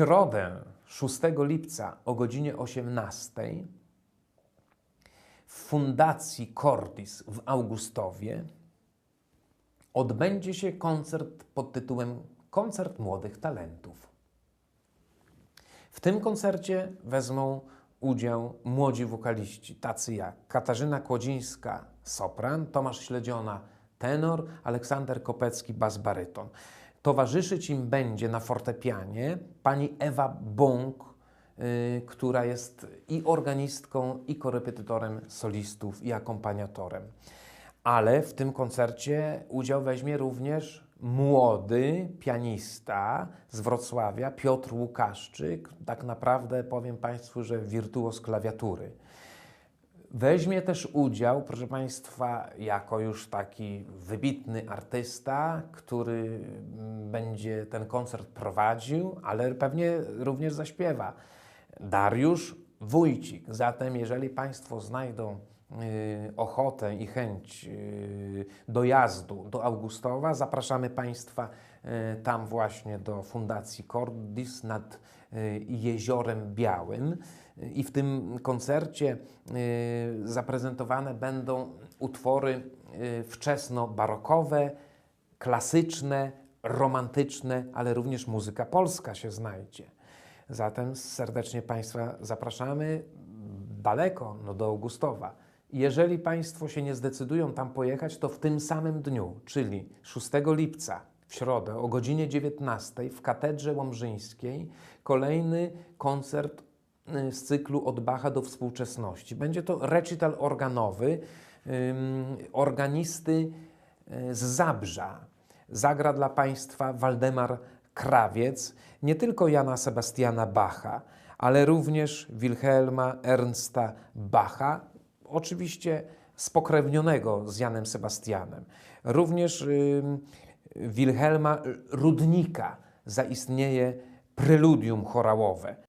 środę 6 lipca o godzinie 18 w Fundacji Cordis w Augustowie odbędzie się koncert pod tytułem Koncert Młodych Talentów. W tym koncercie wezmą udział młodzi wokaliści, tacy jak Katarzyna Kłodzińska, sopran, Tomasz Śledziona, tenor, Aleksander Kopecki, bas baryton. Towarzyszyć im będzie na fortepianie pani Ewa Bąk, y, która jest i organistką, i korepetytorem solistów, i akompaniatorem. Ale w tym koncercie udział weźmie również młody pianista z Wrocławia, Piotr Łukaszczyk. Tak naprawdę powiem Państwu, że wirtuoz klawiatury. Weźmie też udział, proszę Państwa, jako już taki wybitny artysta, który mm, będzie ten koncert prowadził, ale pewnie również zaśpiewa. Dariusz Wójcik. Zatem, jeżeli Państwo znajdą y, ochotę i chęć y, dojazdu do Augustowa, zapraszamy Państwa y, tam właśnie do Fundacji Cordis nad Jeziorem Białym. I w tym koncercie zaprezentowane będą utwory wczesno-barokowe, klasyczne, romantyczne, ale również muzyka polska się znajdzie. Zatem serdecznie Państwa zapraszamy daleko, no do Augustowa. Jeżeli Państwo się nie zdecydują tam pojechać, to w tym samym dniu, czyli 6 lipca, w środę o godzinie 19 w Katedrze Łomżyńskiej, kolejny koncert y, z cyklu Od Bacha do współczesności. Będzie to recital organowy organisty y, z Zabrza. Zagra dla Państwa Waldemar Krawiec, nie tylko Jana Sebastiana Bacha, ale również Wilhelma Ernsta Bacha, oczywiście spokrewnionego z Janem Sebastianem. Również ym, Wilhelma Rudnika zaistnieje preludium chorałowe.